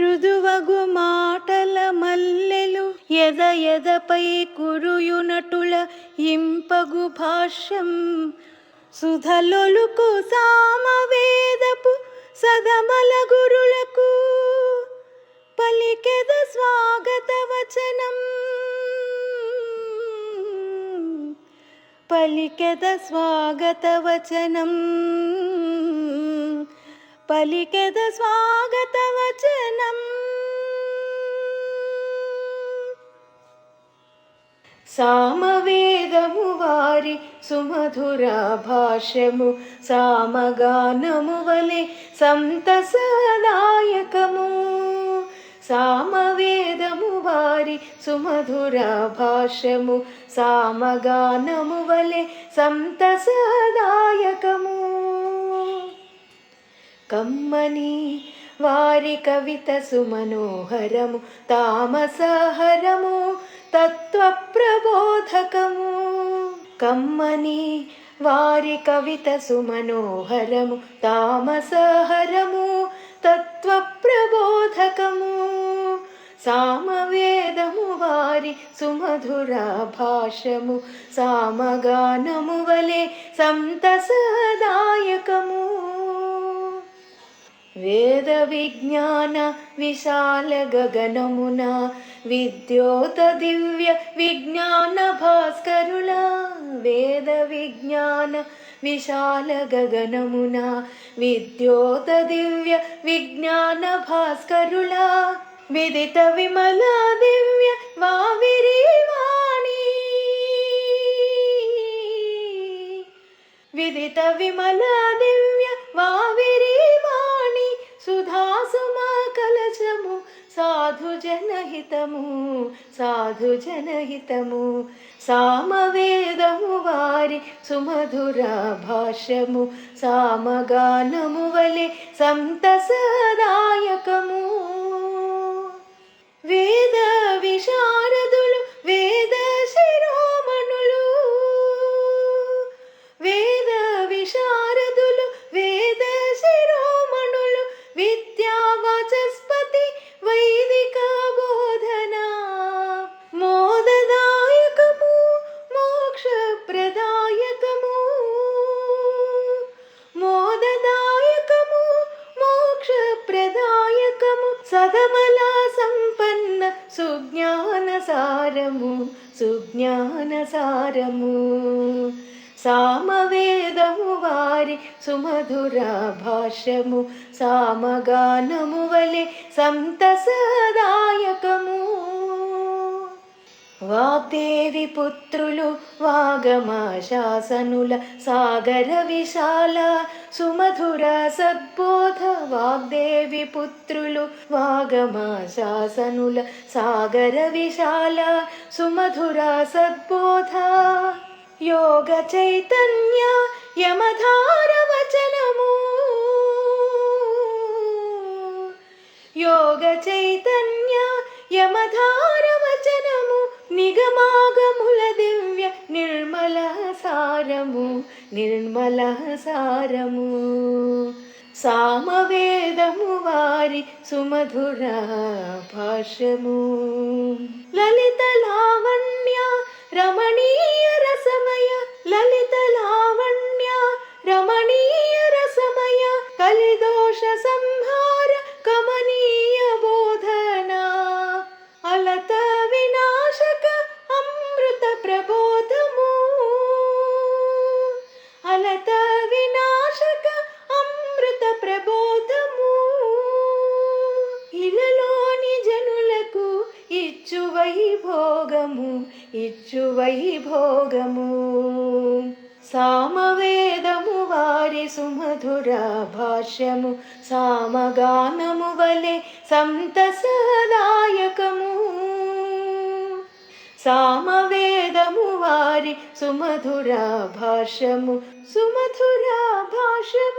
మృదువగు మాటల మల్లెలు ఎద ఎదపై కురుయునటుల ఇంపగు భాష్యం. సుధలొలుకు సామవేదపు సదమల గురులకు పలికెద స్వాగత వచనం. పలికెద స్వాగత వచనం. పలికెద స్వాగత వచనం. సామవేదము వారి సుమధుర భాష్యము సామగానము వలె సంతసదాయకము సామవేదము వారి సుమధుర భాష్యము సామగానము వలె సంతసదా కమ్మని వారి కవిత సుమనోహరము తామసహరము తత్వ ప్రబోధకము కమ్మని వారి కవిత సుమనోహరము తామసహరము తత్వ ప్రబోధకము సామవేదము వారి సుమధుర భాషము సామగానము వలె సంతసదాయకము. వేద విజ్ఞాన విశాల గగనమున విద్యోత దివ్య విజ్ఞాన భాస్కరుల వేద విజ్ఞాన విశాల గగనమున విద్యోత దివ్య విజ్ఞాన భాస్కరుల విదిత విమల దివ్య వా సాధు జనహితము సాధు జనహితము సామవేదము వారి సుమధుర భాష్యము సామగానము వలె సంతసదాయకము. సదమల సంపన్న సుజ్ఞాన సారము సుజ్ఞాన సారము సామవేదము వారి సుమధుర భాష్యము సామగానము వలె సంతసదాయకము వాగ్దేవి పుత్రులు వాగమ శాసనుల సాగర విశాల సుమధుర సద్బోధ వాగ్దేవి పుత్రులు వాగమ శాసనుల సాగర విశాల సుమధుర సద్బోధ. యోగ చైతన్య యమధార వచనము. యోగ చైతన్య నిగమాగముల దివ్య నిర్మల సారము నిర్మల సారము సామవేదము వారి సుమధుర భాషము లలిత లావణ్య రమణీయ రసమయ లలిత లావణ్య రమణీయ రసమయ కలిదోష సంహార కమనీయ బో వైభోగము ఇచ్చు వైభోగము సామవేదము వారి సుమధుర భాష్యము సామగానము వలె సంతసదాయకము సామవేదము వారి సుమధుర భాష్యము సుమధుర భాష్యము సుమధుర భాష్యము సుమధుర భాష్యము